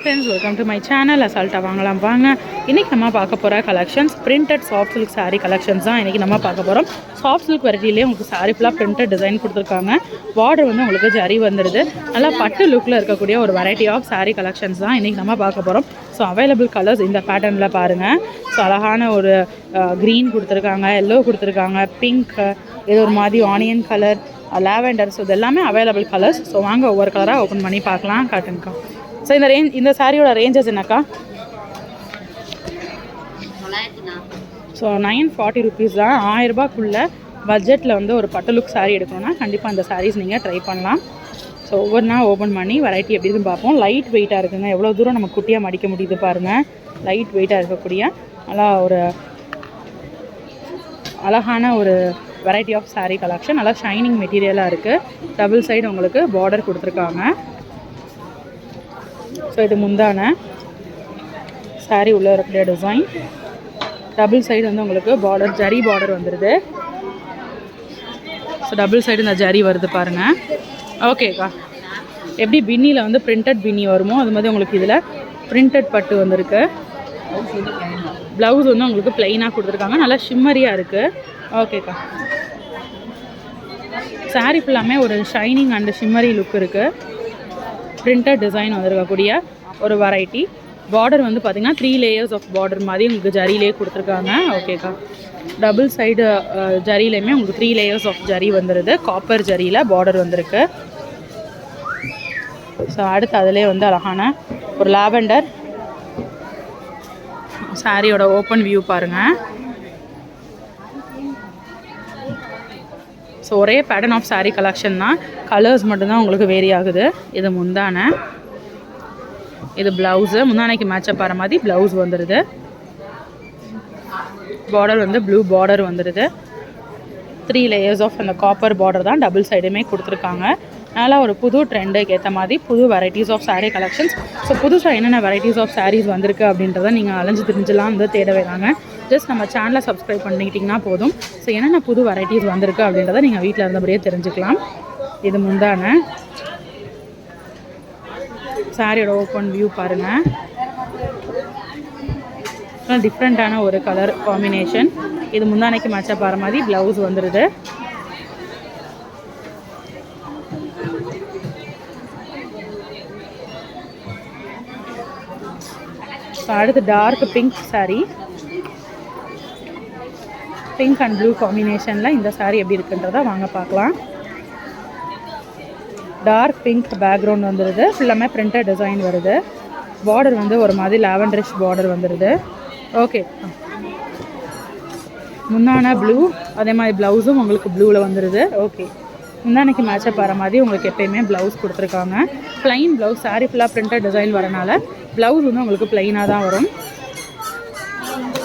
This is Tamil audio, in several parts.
Friends welcome to my channel அசால்ட்டாக வாங்கலாம் வாங்க. இன்றைக்கி நம்ம பார்க்க போகிற collections printed soft silk saree collections தான் இன்றைக்கி நம்ம பார்க்க போகிறோம் சாஃப்ட் சில்க் வெரைட்டிலே உங்களுக்கு saree ஃபுல்லாக பிரிண்டட் டிசைன் கொடுத்துருக்காங்க. பார்டர் வந்து உங்களுக்கு ஜரி வந்துடுது நல்லா பட்டு லுக்கில் இருக்கக்கூடிய ஒரு வெரைட்டி ஆஃப் சாரீ கலெக்ஷன்ஸ் தான் இன்றைக்கி நம்ம பார்க்க போகிறோம் ஸோ அவைலபிள் கலர்ஸ் இந்த பேட்டர்னில் பாருங்கள் ஸோ அழகான ஒரு க்ரீன் கொடுத்துருக்காங்க எல்லோ கொடுத்துருக்காங்க பிங்க் இது ஒரு மாதிரி ஆனியன் கலர் லாவெண்டர் ஸோ இது எல்லாமே அவைலபிள் கலர்ஸ் ஸோ வாங்க ஒவ்வொரு கலராக ஓப்பன் பண்ணி பார்க்கலாம். காட்டுங்கக்கா. ஸோ இந்த ரேஞ்ச் இந்த சாரியோட ரேஞ்சஸ் என்னக்கா ஸோ நைன் ஃபார்ட்டி ருபீஸ் தான். ஆயிரரூபாக்குள்ளே பட்ஜெட்டில் வந்து ஒரு பட்டு லுக் saree எடுக்கணும்னா கண்டிப்பாக அந்த சாரீஸ் நீங்கள் ட்ரை பண்ணலாம். ஸோ ஒவ்வொரு நாள் ஓப்பன் பண்ணி வெரைட்டி எப்படி இருக்குன்னு பார்ப்போம். லைட் வெயிட்டாக இருக்குங்க. எவ்வளோ தூரம் நம்ம குட்டியாக மடிக்க முடியுது பாருங்கள் லைட் வெயிட்டாக இருக்கக்கூடிய நல்லா ஒரு அழகான ஒரு வெரைட்டி ஆஃப் சாரீ கலெக்ஷன் நல்லா ஷைனிங் மெட்டீரியலாக இருக்குது டபுள் சைடு உங்களுக்கு பார்டர் கொடுத்துருக்காங்க. ஸோ இது முந்தான. Saree உள்ள இருக்கக்கூடிய டிசைன் டபுள் சைடு வந்து உங்களுக்கு பார்டர் ஜரி பார்டர் வந்துடுது ஸோ டபுள் சைடு இந்த ஜரி வருது பாருங்கள் ஓகேக்கா எப்படி பின்னியில் வந்து பிரிண்டட் பின்னி வருமோ அது மாதிரி உங்களுக்கு இதில் பிரிண்டட் பட்டு வந்திருக்கு. ப்ளவுஸ் வந்து உங்களுக்கு ப்ளைனாக கொடுத்துருக்காங்க. நல்லா ஷிம்மரியாக இருக்குது ஓகேக்கா saree ஃபுல்லாமே ஒரு ஷைனிங் அண்ட் ஷிம்மரி லுக் இருக்குது பிரிண்டட் டிசைன் வந்திருக்கக்கூடிய ஒரு வெரைட்டி பார்டர் வந்து பார்த்திங்கன்னா த்ரீ லேயர்ஸ் ஆஃப் பார்டர் மாதிரி உங்களுக்கு ஜரியிலே கொடுத்துருக்காங்க. ஓகேக்கா டபுள் சைடு ஜரியிலையுமே உங்களுக்கு த்ரீ லேயர்ஸ் ஆஃப் ஜரி வந்துடுது காப்பர் ஜரியில் பார்டர் வந்திருக்கு. ஸோ அடுத்து அதிலே வந்து அழகான ஒரு லாவெண்டர் சாரியோட ஓப்பன் வியூ பாருங்கள் ஸோ ஒரே பேட்டர்ன் ஆஃப் சாரீ கலெக்ஷன் தான். கலர்ஸ் மட்டும்தான் உங்களுக்கு வேரி ஆகுது. இது முந்தானை. இது ப்ளவுஸு முந்தானைக்கு மேட்சப் ஆகிற மாதிரி ப்ளவுஸ் வந்துடுது பார்டர் வந்து ப்ளூ பார்டர் வந்துடுது த்ரீ லேயர்ஸ் ஆஃப் அந்த காப்பர் பார்டர் தான் டபுள் சைடுமே கொடுத்துருக்காங்க. அதனால் ஒரு புது ட்ரெண்டுக்கு ஏற்ற மாதிரி புது varieties of saree collections so புதுசாக என்னென்ன வெரைட்டிஸ் ஆஃப் சாரீஸ் வந்திருக்கு அப்படின்றத நீங்கள் அலைஞ்சு தெரிஞ்சுலாம் வந்து தேட வேணாங்க. ஜஸ்ட் நம்ம சேனலை சப்ஸ்கிரைப் பண்ணிக்கிட்டிங்கன்னா போதும். ஸோ என்னென்ன புது வெரைட்டிஸ் வந்திருக்கு அப்படின்றத நீங்கள் வீட்டில் இருந்தபடியே தெரிஞ்சுக்கலாம். இது முந்தான. சாரியோட ஓப்பன் வியூ பாருங்கள் டிஃப்ரெண்ட்டான ஒரு கலர் காம்பினேஷன் இது முந்தானைக்கு மேட்சப் ஆகிற மாதிரி ப்ளவுஸ் வந்துடுது அடுத்து dark pink saree pink and blue காம்பினேஷனில் இந்த சாரீ எப்படி இருக்குன்றத வாங்க பார்க்கலாம். டார்க் பிங்க் பேக்ரவுண்ட் வந்துடுது ஃபுல்லாமே பிரிண்டட் டிசைன் வருது. பார்டர் வந்து ஒரு மாதிரி லாவெண்டரிஷ் பார்டர் வந்துடுது ஓகே முன்னான ப்ளூ அதே மாதிரி ப்ளவுஸும் உங்களுக்கு ப்ளூவில் வந்துடுது ஓகே முந்தானைக்கு மேட்சப் வர மாதிரி உங்களுக்கு எப்பயுமே ப்ளவுஸ் கொடுத்துருக்காங்க. ப்ளைன் ப்ளவுஸ் saree ஃபுல்லாக பிரிண்டட் டிசைன் வரனால ப்ளவுஸ் வந்து உங்களுக்கு ப்ளைனாக தான் வரும்.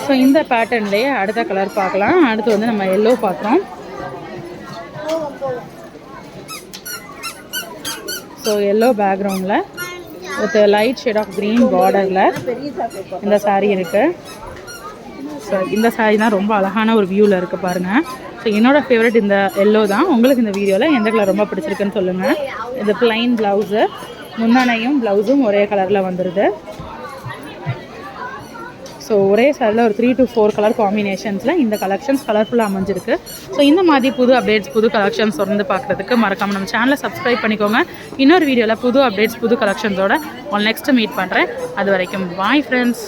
ஸோ இந்த பேட்டர்ன்லேயே அடுத்த கலர் பார்க்கலாம். அடுத்து வந்து நம்ம எல்லோ பார்க்குறோம். ஸோ எல்லோ பேக்ரவுண்டில் with light shade of green பார்டரில் இந்த சாரீ இருக்குது ஸோ இந்த saree தான் ரொம்ப அழகான ஒரு வியூவில் இருக்குது பாருங்கள் ஸோ என்னோட ஃபேவரட் இந்த எல்லோ தான். உங்களுக்கு இந்த வீடியோவில் எந்த கலர் ரொம்ப பிடிச்சிருக்குன்னு சொல்லுங்கள் இந்த பிளைன் ப்ளவுஸு முந்தானையும் ப்ளவுஸும் ஒரே கலரில் வந்துடுது ஸோ ஒரே சாரில் ஒரு த்ரீ டு ஃபோர் கலர் காம்பினேஷன்ஸில் இந்த கலெக்ஷன்ஸ் கலர்ஃபுல்லாக அமைஞ்சிருக்கு. ஸோ இந்த மாதிரி புது அப்டேட்ஸ் புது கலெக்ஷன்ஸ் தொடர்ந்து பார்க்குறதுக்கு மறக்காமல் நம்ம சேனலை சப்ஸ்கிரைப் பண்ணிக்கோங்க. இன்னொரு வீடியோவில் புது அப்டேட்ஸ் புது கலெக்ஷன்ஸோட உங்களை நெக்ஸ்ட்டு மீட் பண்ணுறேன் அது வரைக்கும் பாய் ஃப்ரெண்ட்ஸ்